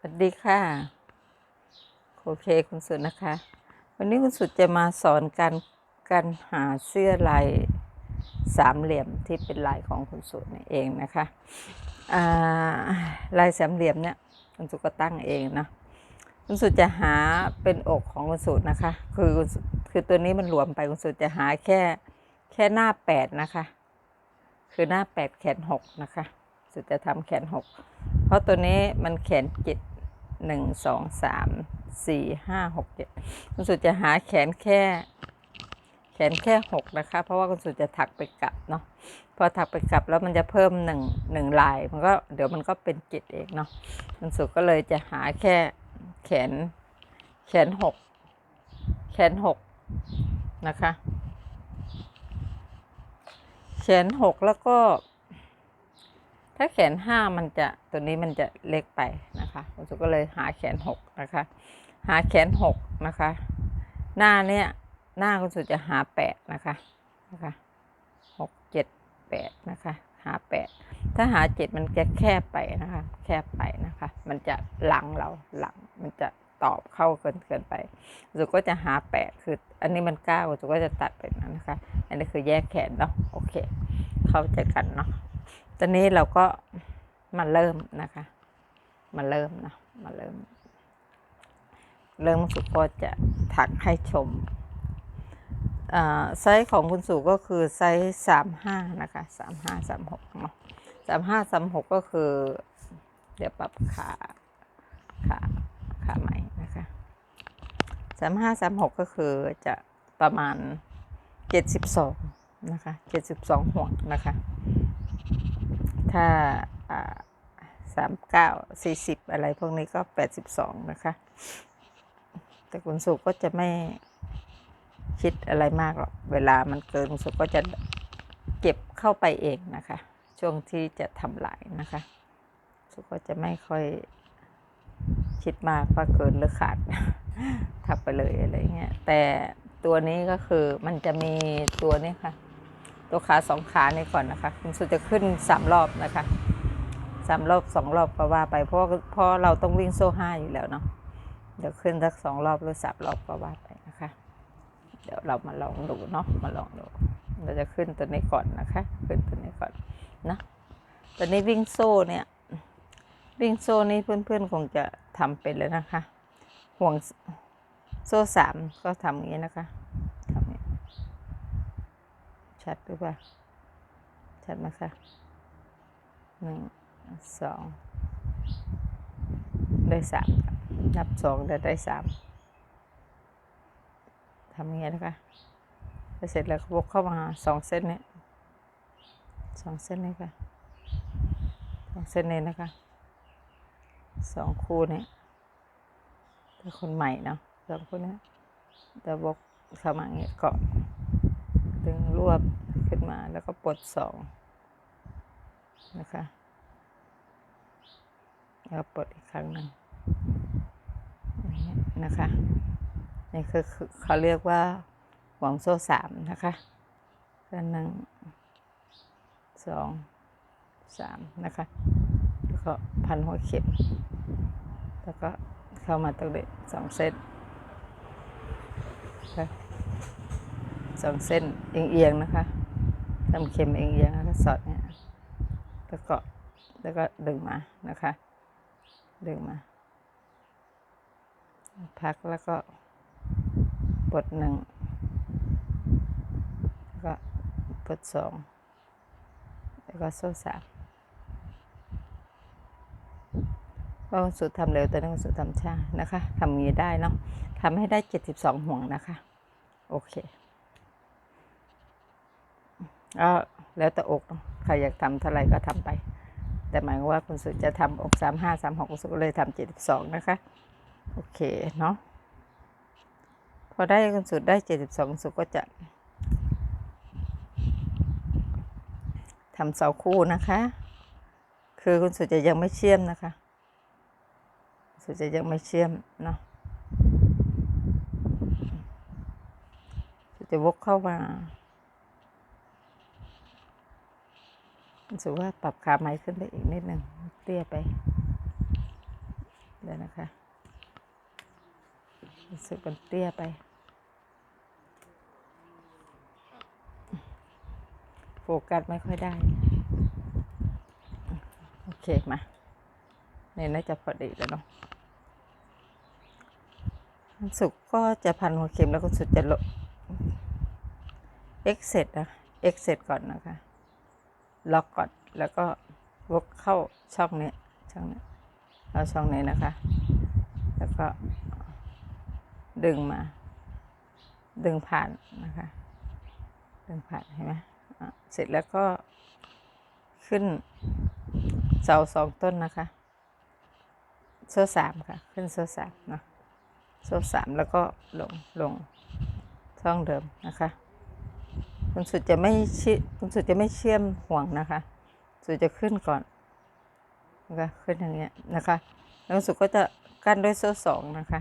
สวัสดีค่ะ โอเคคุณสุดนะคะ วันนี้คุณสุดจะมาสอนการการหาเสื้อลายสามเหลี่ยมที่เป็นลายของคุณสุดนี่เองนะคะาลายสามเหลี่ยมเนี่ยคุณสุดก็ตั้งเองนะคุณสุดจะหาเป็นอกของคุณสุดนะคะ คือคือตัวนี้มันรวมไปคุณสุดจะหาแค่แค่หน้าแปดนะคะ คือหน้าแปดแขนหกนะคะ สุดจะทำแขนหกเพราะตัวนี้มันแขนเจ็ดหนึ่งสองสามสี่ห้าหกเจ็ดคุณสุดจะหาแขนแค่ แขนแค่หกนะคะ เพราะว่าคุณสุดจะถักไปกลับเนาะพอถักไปกลับแล้วมันจะเพิ่มหนึ่งหนึ่งลายมันก็เดี๋ยวมันก็เป็นเจ็ดเองเนาะคุณสุดก็เลยจะหาแค่แขนแขนหกแขนหกนะคะ แขนหกแล้วก็ ถ้าแขนห้ามันจะตัวนี้มันจะเล็กไปนะคะคุณสุก็เลยหาแขนหกนะคะ หาแขนหกนะคะ หน้าเนี้ยหน้าคุณสุจะหาแปดนะคะนะคะหกเจ็ดแปดนะคะหาแปดถ้าหาเจ็ดมันจะแคบไปนะคะ แคบไปนะคะ มันจะหลังเราหลังมันจะตอบเข้าเกินเกินไปสุก็จะหาแปดคือ อันนี้มันเก้าสุก็จะตัดไปนั้นนะคะ อันนี้คือแยกแขนเนาะโอเค เข้าใจกันเนาะ ตอนนี้เราก็มาเริ่มนะคะ มาเริ่มนะ มาเริ่ม เริ่มสุก็จะถักให้ชมอ่าไซส์ของคุณสุก็คือไซส์สามห้านะคะสามห้าสามหกเนาะสามห้าสามหกก็คือ เดี๋ยวปรับขาขาขาใหม่นะคะสามห้าสามหกก็คือจะประมาณเจ็ดสิบสองนะคะเจ็ดสิบสองห่วงนะคะ ถ้าสามเก้าสี่สิบอะไรพวกนี้ก็แปดสิบสองนะคะ แต่คุณสุก็จะไม่คิดอะไรมากหรอก เวลามันเกินคุณสุก็จะเก็บเข้าไปเองนะคะ ช่วงที่จะทำลายนะคะสุก็จะไม่ค่อยคิดมากว่าเกินหรือขาดทับไปเลยอะไรเงี้ยแต่ตัวนี้ก็คือมันจะมีตัวนี้ค่ะ ตัวขาสองขานี่ก่อนนะคะคุณสุจะขึ้นสามรอบนะคะสามรอบสองรอบก็ว่าไปเพราะเพราะเราต้องวิ่งโซ่ห้าอยู่แล้วเนาะเดี๋ยวขึ้นสักสองรอบหรือสามรอบก็ว่าไปนะคะ เดี๋ยวเรามาลองดูเนาะมาลองดู เราจะขึ้นตัวนี้ก่อนนะคะ ขึ้นตัวนี้ก่อนนะตอนนี้วิ่งโซ่เนี่ย วิ่งโซ่นี้เพื่อนๆคงจะทำเป็นแล้วนะคะ ห่วงโซ่สามก็ทำอย่างนี้นะคะ ชัดหรือเปล่า ชัดไหมคะหนึ่งสองได้สามนับสองได้ได้สามทำอย่างนี้นะคะแล้วเสร็จแล้วก็วกเข้ามาสองเส้นนี้สองเส้นนี้ค่ะสองเส้นนี้นะคะสองคู่นี้แต่คนใหม่เนาะสองคู่นี้แต่วกเข้ามาอย่างนี้เกาะ รวบขึ้นมาแล้วก็ปลดสองนะคะแล้วปลดอีกครั้งหนึ่งนะคะนี่คือเขาเรียกว่าห่วงโซ่สามนะคะก็หนึ่งสองสามนะคะแล้วก็พันหัวเข็มแล้วก็เข้ามาตรงนี้สองเซตนะคะ สองเส้นเอียงๆนะคะทำเข็มเอียงๆแล้วก็สอดเนี่ยแล้วก็แล้วก็ดึงมานะคะ ดึงมา พักแล้วก็ปลดหนึ่งแล้วก็ปลดสองแล้วก็โซ่สามว่าคุณสุดทำเร็วแต่นี่คุณสุดทำช้านะคะทำงี้ได้เนาะทำให้ได้เจ็ดสิบสองห่วงนะคะ โอเค ก็แล้วแต่อกใครอยากทำเท่าไรก็ทำไป แต่หมายว่าคุณสุจะทำอกสามห้าสามหกคุณสุก็เลยทำเจ็ดสิบสองนะคะ โอเคเนาะพอได้คุณสุได้เจ็ดสิบสองคุณสุก็จะทำเสาคู่นะคะ คือคุณสุจะยังไม่เชื่อมนะคะคุณสุจะยังไม่เชื่อมเนาะสุจะวกเข้ามา รู้ สึกว่าปรับขาไม้ขึ้นไปอีกนิดหนึ่งเตี้ยไป เดี๋ยวนะคะรู้สึกมันเตี้ยไป โฟกัสไม่ค่อยได้ โอเค มาเนี่ยน่าจะพอดีแล้วเนาะวันศุกก็จะพันหัวเข็มแล้วก็สุดจะลบ exit นะ exit ก่อนนะคะ ล็อกก่อน แล้วก็วกเข้าช่องนี้ช่องนี้เอาช่องนี้นะคะ แล้วก็ดึงมา ดึงผ่านนะคะ ดึงผ่านเห็นไหมเสร็จแล้วก็ขึ้นเสาสองต้นนะคะ โซ่สามค่ะ ขึ้นโซ่สามเนาะโซ่สามแล้วก็ลงลงช่องเดิมนะคะ คุณสุดจะไม่ชิคุณสุดจะไม่เชื่อมห่วงนะคะ สุดจะขึ้นก่อนนะคะขึ้นอย่างเงี้ยนะคะ แล้วคุณสุดก็จะกั้นด้วยโซ่สองนะคะ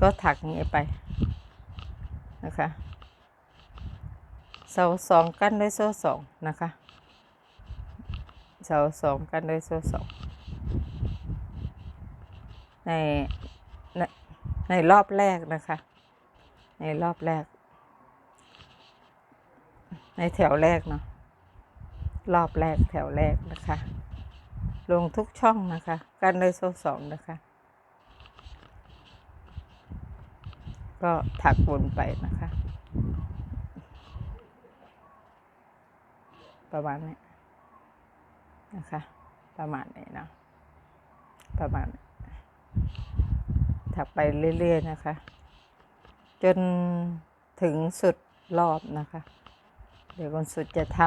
ก็ถักอย่างเงี้ยไปนะคะเสาสองกั้นด้วยโซ่สองนะคะเสาสองกั้นด้วยโซ่สองในในในรอบแรกนะคะ ในรอบแรก ในแถวแรกเนาะรอบแรกแถวแรกนะคะ ลงทุกช่องนะคะ กันด้วยโซ่สองนะคะ ก็ถักวนไปนะคะ ประมาณนี้นะคะ ประมาณนี้เนาะประมาณถักไปเรื่อยๆนะคะ จนถึงสุดรอบนะคะ เดี๋ยวคนสุดจะท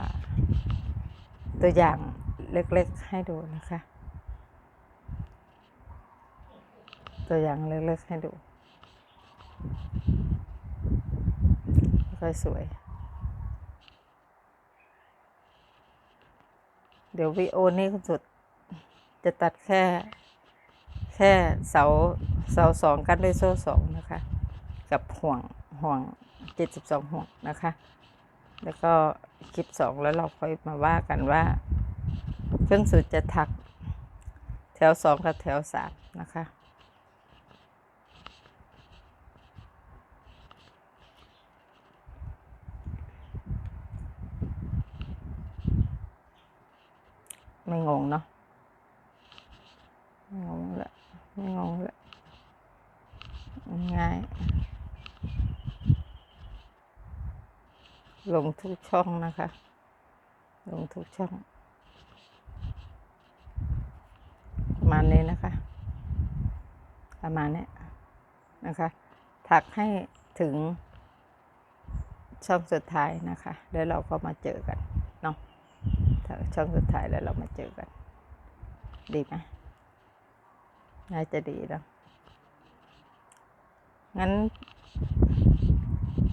ำตัวอย่างเล็กๆให้ดูนะคะ ตัวอย่างเล็กๆให้ดูค่อยสวย เดี๋ยววิดีโอนี้คุณสุดจะตัดแค่ แค่เสาเสาสองกันด้วยโซ่สองนะคะ กับห่วงห่วงเจ็ดสิบสองห่วงนะคะ แล้วก็คลิปสองแล้วเราค่อยมาว่ากันว่าเครื่องสุดจะถักแถวสองกับแถวสามนะคะไม่งงเนาะไม่งงละไม่งงละง่าย ลงทุกช่องนะคะ ลงทุกช่องประมาณนี้นะคะ ประมาณนี้นะคะ ถักให้ถึงช่องสุดท้ายนะคะ แล้วเราก็มาเจอกันเนาะถักช่องสุดท้ายแล้วเรามาเจอกัน ดีไหมน่าจะดีแล้วงั้น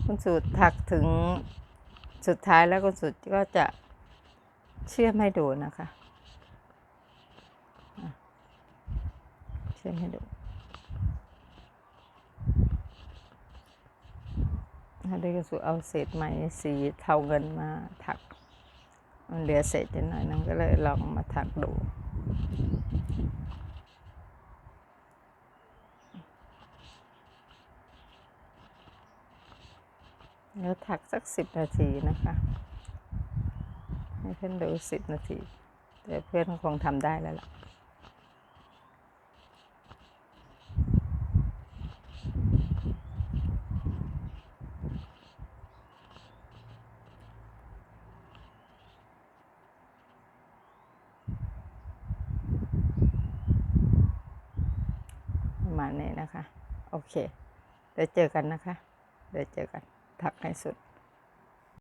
คุณสูตรถักถึง สุดท้ายแล้วคุณสูตรก็จะเชื่อมให้ดูนะคะ เชื่อมให้ดูถ้าได้คุณสูตรเอาเศษไหมสีเทาเงินมาถัก มันเหลือเศษนิดหน่อยนึงก็เลยลองมาถักดู แล้วถักสักสิบนาทีนะคะ ให้เพื่อนดูสิบนาที แต่เพื่อนคงทำได้แล้วล่ะประมาณนี้นะคะ โอเค เดี๋ยวเจอกันนะคะ เดี๋ยวเจอกัน ถักให้สุด